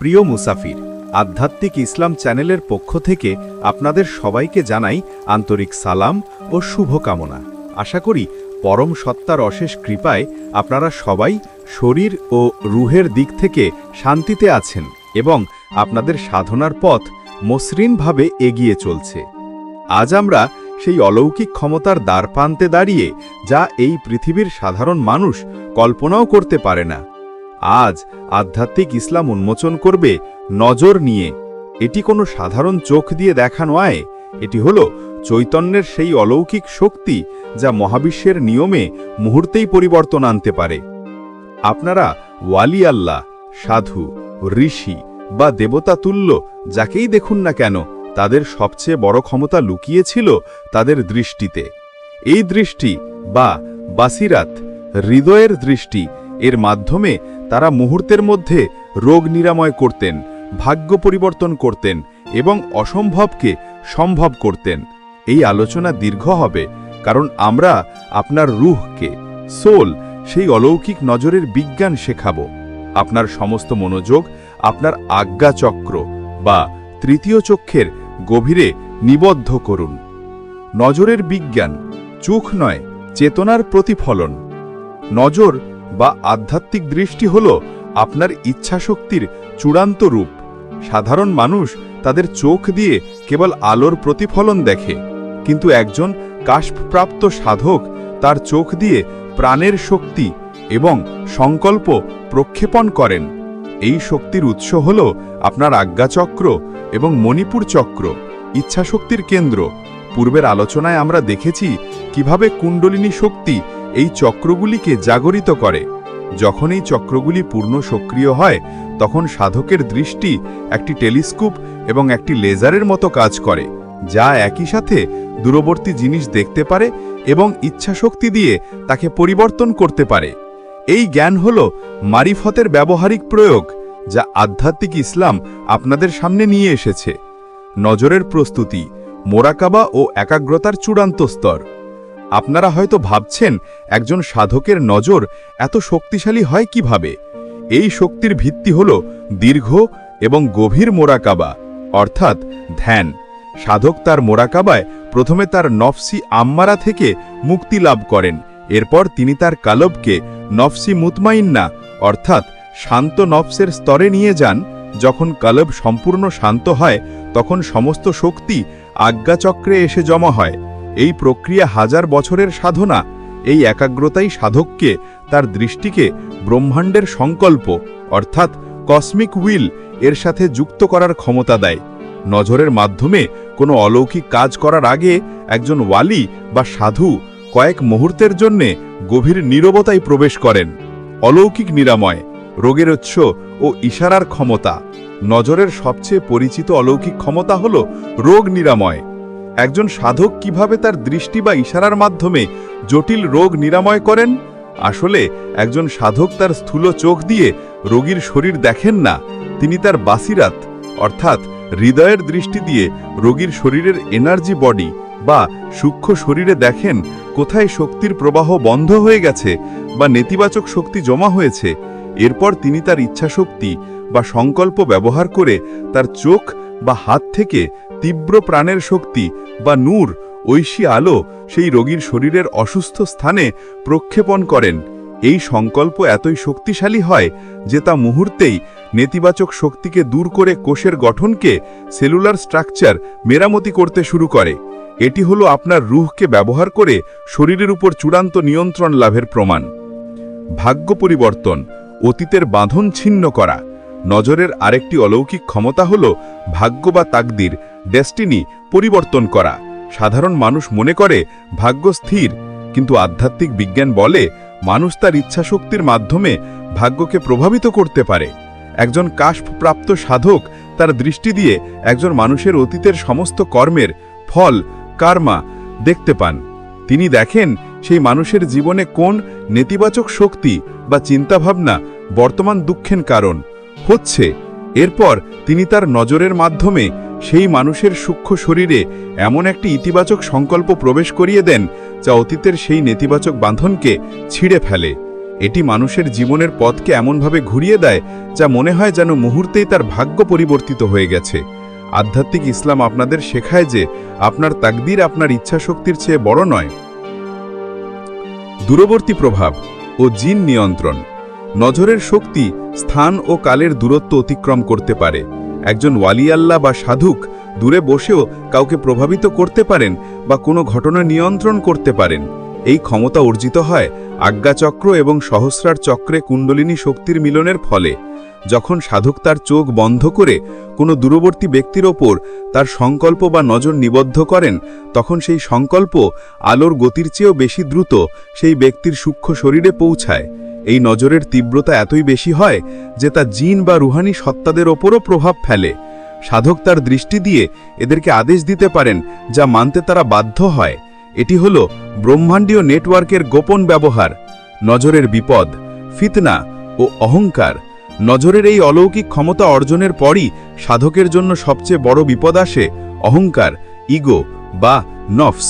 প্রিয় মুসাফির, আধ্যাত্মিক ইসলাম চ্যানেলের পক্ষ থেকে আপনাদের সবাইকে জানাই আন্তরিক সালাম ও শুভকামনা। আশা করি পরম সত্তার অশেষ কৃপায় আপনারা সবাই শরীর ও রুহের দিক থেকে শান্তিতে আছেন এবং আপনাদের সাধনার পথ মসৃণভাবে এগিয়ে চলছে। আজ আমরা সেই অলৌকিক ক্ষমতার দ্বারপ্রান্তে দাঁড়িয়ে যা এই পৃথিবীর সাধারণ মানুষ কল্পনাও করতে পারে না। আজ আধ্যাত্মিক ইসলাম উন্মোচন করবে নজর নিয়ে। এটি কোনো সাধারণ চোখ দিয়ে দেখা নয়। এটি হলো চৈতন্যের সেই অলৌকিক শক্তি যা মহাবিশ্বের নিয়মে মুহূর্তেই পরিবর্তন আনতে পারে। আপনারা ওয়ালি আল্লাহ, সাধু, ঋষি বা দেবতা তুল্য যাকেই দেখুন না কেন, তাদের সবচেয়ে বড় ক্ষমতা লুকিয়েছিল তাদের দৃষ্টিতে। এই দৃষ্টি বা বাসিরাত, হৃদয়ের দৃষ্টি, এর মাধ্যমে তারা মুহূর্তের মধ্যে রোগ নিরাময় করতেন, ভাগ্য পরিবর্তন করতেন এবং অসম্ভবকে সম্ভব করতেন। এই আলোচনা দীর্ঘ হবে, কারণ আমরা আপনার রুহকে, সোল, সেই অলৌকিক নজরের বিজ্ঞান শেখাব। আপনার সমস্ত মনোযোগ, আপনার আজ্ঞাচক্র বা তৃতীয় চক্ষের গভীরে নিবদ্ধ করুন। নজরের বিজ্ঞান চোখ নয়, চেতনার প্রতিফলন। নজর বা আধ্যাত্মিক দৃষ্টি হল আপনার ইচ্ছাশক্তির চূড়ান্ত রূপ। সাধারণ মানুষ তাদের চোখ দিয়ে কেবল আলোর প্রতিফলন দেখে, কিন্তু একজন কাশপ্রাপ্ত সাধক তার চোখ দিয়ে প্রাণের শক্তি এবং সংকল্প প্রক্ষেপণ করেন। এই শক্তির উৎস হল আপনার আজ্ঞাচক্র এবং মণিপুর চক্র, ইচ্ছাশক্তির কেন্দ্র। পূর্বের আলোচনায় আমরা দেখেছি কীভাবে কুণ্ডলিনী শক্তি এই চক্রগুলিকে জাগরিত করে। যখন এই চক্রগুলি পূর্ণ সক্রিয় হয়, তখন সাধকের দৃষ্টি একটি টেলিস্কোপ এবং একটি লেজারের মতো কাজ করে, যা একই সাথে দূরবর্তী জিনিস দেখতে পারে এবং ইচ্ছাশক্তি দিয়ে তাকে পরিবর্তন করতে পারে। এই জ্ঞান হল মারিফতের ব্যবহারিক প্রয়োগ, যা আধ্যাত্মিক ইসলাম আপনাদের সামনে নিয়ে এসেছে। নজরের প্রস্তুতি, মোরাকাবা ও একাগ্রতার চূড়ান্ত স্তর। আপনারা হয়তো ভাবছেন, একজন সাধকের নজর এত শক্তিশালী হয় কীভাবে? এই শক্তির ভিত্তি হল দীর্ঘ এবং গভীর মোরাকাবা, অর্থাৎ ধ্যান। সাধক তার মোরাকাবায় প্রথমে তার নফসি আম্মারা থেকে মুক্তি লাভ করেন, এরপর তিনি তার কালবকে নফসি মুতমাইন্না, অর্থাৎ শান্ত নফসের স্তরে নিয়ে যান। যখন কালব সম্পূর্ণ শান্ত হয়, তখন সমস্ত শক্তি আজ্ঞাচক্রে এসে জমা হয়। এই প্রক্রিয়া হাজার বছরের সাধনা। এই একাগ্রতাই সাধককে, তার দৃষ্টিকে ব্রহ্মাণ্ডের সংকল্প, অর্থাৎ কসমিক উইল এর সাথে যুক্ত করার ক্ষমতা দেয়। নজরের মাধ্যমে কোনো অলৌকিক কাজ করার আগে একজন ওয়ালি বা সাধু কয়েক মুহূর্তের জন্যে গভীর নীরবতায় প্রবেশ করেন। অলৌকিক নিরাময়, রোগের উৎস ও ইশারার ক্ষমতা। নজরের সবচেয়ে পরিচিত অলৌকিক ক্ষমতা হল রোগ নিরাময়। একজন সাধক কীভাবে তার দৃষ্টি বা ইশারার মাধ্যমে জটিল রোগ নিরাময় করেন? আসলে, একজন সাধক তার স্থূল চোখ দিয়ে রোগীর শরীর দেখেন না, তিনি তার বাসিরাত, অর্থাৎ হৃদয়ের দৃষ্টি দিয়ে রোগীর শরীরের এনার্জি বডি বা সূক্ষ্ম শরীরে দেখেন কোথায় শক্তির প্রবাহ বন্ধ হয়ে গেছে বা নেতিবাচক শক্তি জমা হয়েছে। এরপর তিনি তার ইচ্ছাশক্তি বা সংকল্প ব্যবহার করে তার চোখ বা হাত থেকে তীব্র প্রাণের শক্তি বা নূর, ঐশী আলো সেই রোগীর শরীরের অসুস্থ স্থানে প্রক্ষেপণ করেন। এই সংকল্প এতই শক্তিশালী হয় যে তা মুহূর্তেই নেতিবাচক শক্তিকে দূর করে কোষের গঠনকে সেলুলার স্ট্রাকচার মেরামতি করতে শুরু করে। এটি হলো আপনার রুহকে ব্যবহার করে শরীরের উপর চূড়ান্ত নিয়ন্ত্রণ লাভের প্রমাণ। ভাগ্য পরিবর্তন, অতীতের বাঁধন ছিন্ন করা। নজরের আরেকটি অলৌকিক ক্ষমতা হল ভাগ্য বা তাকদির, ডেস্টিনি পরিবর্তন করা। সাধারণ মানুষ মনে করে ভাগ্য স্থির, কিন্তু আধ্যাত্মিক বিজ্ঞান বলে মানুষ তার ইচ্ছাশক্তির মাধ্যমে ভাগ্যকে প্রভাবিত করতে পারে। একজন কাশপ্রাপ্ত সাধক তার দৃষ্টি দিয়ে একজন মানুষের অতীতের সমস্ত কর্মের ফল, কার্মা দেখতে পান। তিনি দেখেন সেই মানুষের জীবনে কোন নেতিবাচক শক্তি বা চিন্তাভাবনা বর্তমান দুঃখের কারণ। হচ্ছে। এরপর তিনি তার নজরের মাধ্যমে সেই মানুষের সূক্ষ্ম শরীরে এমন একটি ইতিবাচক সংকল্প প্রবেশ করিয়ে দেন, যা অতীতের সেই নেতিবাচক বাঁধনকে ছিঁড়ে ফেলে। এটি মানুষের জীবনের পথকে এমনভাবে ঘুরিয়ে দেয়, যা মনে হয় যেন মুহূর্তেই তার ভাগ্য পরিবর্তিত হয়ে গেছে। আধ্যাত্মিক ইসলাম আপনাদের শেখায় যে আপনার তাকদির আপনার ইচ্ছাশক্তির চেয়ে বড় নয়। দূরবর্তী প্রভাব ও জিন নিয়ন্ত্রণ। নজরের শক্তি স্থান ও কালের দূরত্ব অতিক্রম করতে পারে। একজন ওয়ালিয়াল্লাহ বা সাধুক দূরে বসেও কাউকে প্রভাবিত করতে পারেন বা কোনো ঘটনা নিয়ন্ত্রণ করতে পারেন। এই ক্ষমতা অর্জিত হয় আজ্ঞাচক্র এবং সহস্রার চক্রে কুণ্ডলিনী শক্তির মিলনের ফলে। যখন সাধক তার চোখ বন্ধ করে কোনো দূরবর্তী ব্যক্তির ওপর তার সংকল্প বা নজর নিবদ্ধ করেন, তখন সেই সংকল্প আলোর গতির চেয়েও বেশি দ্রুত সেই ব্যক্তির সূক্ষ্ম শরীরে পৌঁছায়। এই নজরের তীব্রতা এতই বেশি হয় যে তা জিন বা রুহানি সত্তাদের ওপরও প্রভাব ফেলে। সাধক তার দৃষ্টি দিয়ে এদেরকে আদেশ দিতে পারেন যা মানতে তারা বাধ্য হয়। এটি হল ব্রহ্মাণ্ডীয় নেটওয়ার্কের গোপন ব্যবহার, নজরের বিপদ, ফিতনা ও অহংকার। নজরের এই অলৌকিক ক্ষমতা অর্জনের পরই সাধকের জন্য সবচেয়ে বড় বিপদ আসে অহংকার, ইগো বা নফস।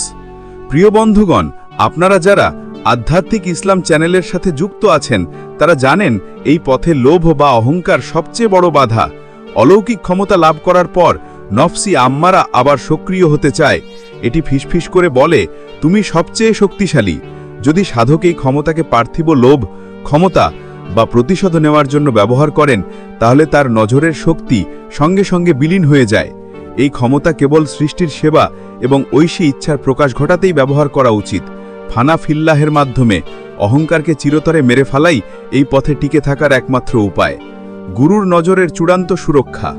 প্রিয় বন্ধুগণ, আপনারা যারা আধ্যাত্মিক ইসলাম চ্যানেলের সাথে যুক্ত আছেন, তারা জানেন এই পথে লোভ বা অহংকার সবচেয়ে বড় বাধা। অলৌকিক ক্ষমতা লাভ করার পর নফসি আম্মারা আবার সক্রিয় হতে চায়। এটি ফিসফিস করে বলে, তুমি সবচেয়ে শক্তিশালী। যদি সাধক এই ক্ষমতাকে পার্থিব লোভ, ক্ষমতা বা প্রতিশোধ নেওয়ার জন্য ব্যবহার করেন, তাহলে তার নজরের শক্তি সঙ্গে সঙ্গে বিলীন হয়ে যায়। এই ক্ষমতা কেবল সৃষ্টির সেবা এবং ঐশী ইচ্ছার প্রকাশ ঘটাতেই ব্যবহার করা উচিত। ফানা ফিল্লাহের মাধ্যমে অহংকারকে চিরতরে মেরে ফেলাই এই পথে টিকে থাকার একমাত্র উপায়। গুরুর নজরের চূড়ান্ত সুরক্ষা।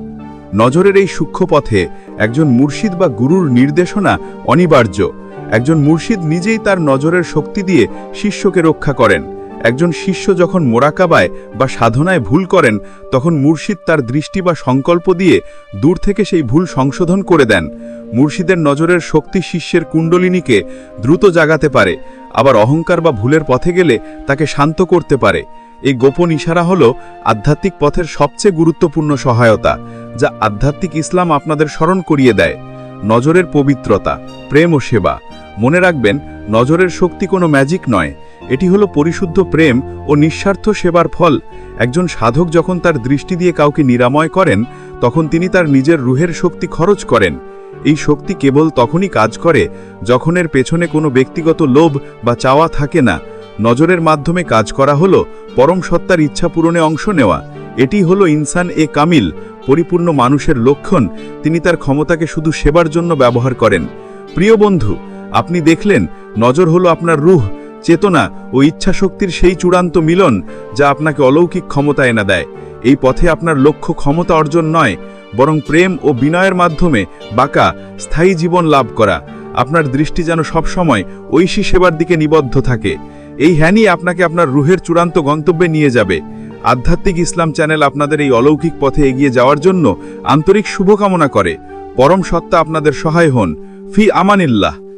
নজরের এই সূক্ষ্ম পথে একজন মুর্শিদ বা গুরুর নির্দেশনা অনিবার্য। একজন মুর্শিদ নিজেই তার নজরের শক্তি দিয়ে শিষ্যকে রক্ষা করেন। একজন শিষ্য যখন মোরাকাবায় বা সাধনায় ভুল করেন, তখন মুর্শিদ তার দৃষ্টি বা সংকল্প দিয়ে দূর থেকে সেই ভুল সংশোধন করে দেন। মুর্শিদের নজরের শক্তি শিষ্যের কুণ্ডলিনীকে দ্রুত জাগাতে পারে, আবার অহংকার বা ভুলের পথে গেলে তাকে শান্ত করতে পারে। এই গোপন ইশারা হল আধ্যাত্মিক পথের সবচেয়ে গুরুত্বপূর্ণ সহায়তা, যা আধ্যাত্মিক ইসলাম আপনাদের স্মরণ করিয়ে দেয়। নজরের পবিত্রতা, প্রেম ও সেবা। মনে রাখবেন, নজরের শক্তি কোনো ম্যাজিক নয়। এটি হলো পরিশুদ্ধ প্রেম ও নিঃস্বার্থ সেবার ফল। একজন সাধক যখন তার দৃষ্টি দিয়ে কাউকে নিরাময় করেন, তখন তিনি তার নিজের রুহের শক্তি খরচ করেন। এই শক্তি কেবল তখনই কাজ করে যখন এর পেছনে কোনো ব্যক্তিগত লোভ বা চাওয়া থাকে না। নজরের মাধ্যমে কাজ করা হলো পরম সত্তার ইচ্ছা পূরণে অংশ নেওয়া। এটি হলো ইনসান এ কামিল, পরিপূর্ণ মানুষের লক্ষণ। তিনি তার ক্ষমতাকে শুধু সেবার জন্য ব্যবহার করেন। প্রিয় বন্ধু, আপনি দেখলেন, নজর হলো আপনার রুহ। চেতনা ও ইচ্ছাশক্তির সেই চূড়ান্ত মিলন যা আপনাকে অলৌকিক ক্ষমতা এনে দেয়। এই পথে আপনার লক্ষ্য ক্ষমতা অর্জন নয়, বরং প্রেম ও বিনয়ের মাধ্যমে বাঁকা, স্থায়ী জীবন লাভ করা। আপনার দৃষ্টি যেন সবসময় ঐশী সেবার দিকে নিবদ্ধ থাকে। এই হ্যানি আপনাকে আপনার রুহের চূড়ান্ত গন্তব্যে নিয়ে যাবে। আধ্যাত্মিক ইসলাম চ্যানেল আপনাদের এই অলৌকিক পথে এগিয়ে যাওয়ার জন্য আন্তরিক শুভকামনা করে। পরম সত্তা আপনাদের সহায় হন। ফি আমানিল্লাহ।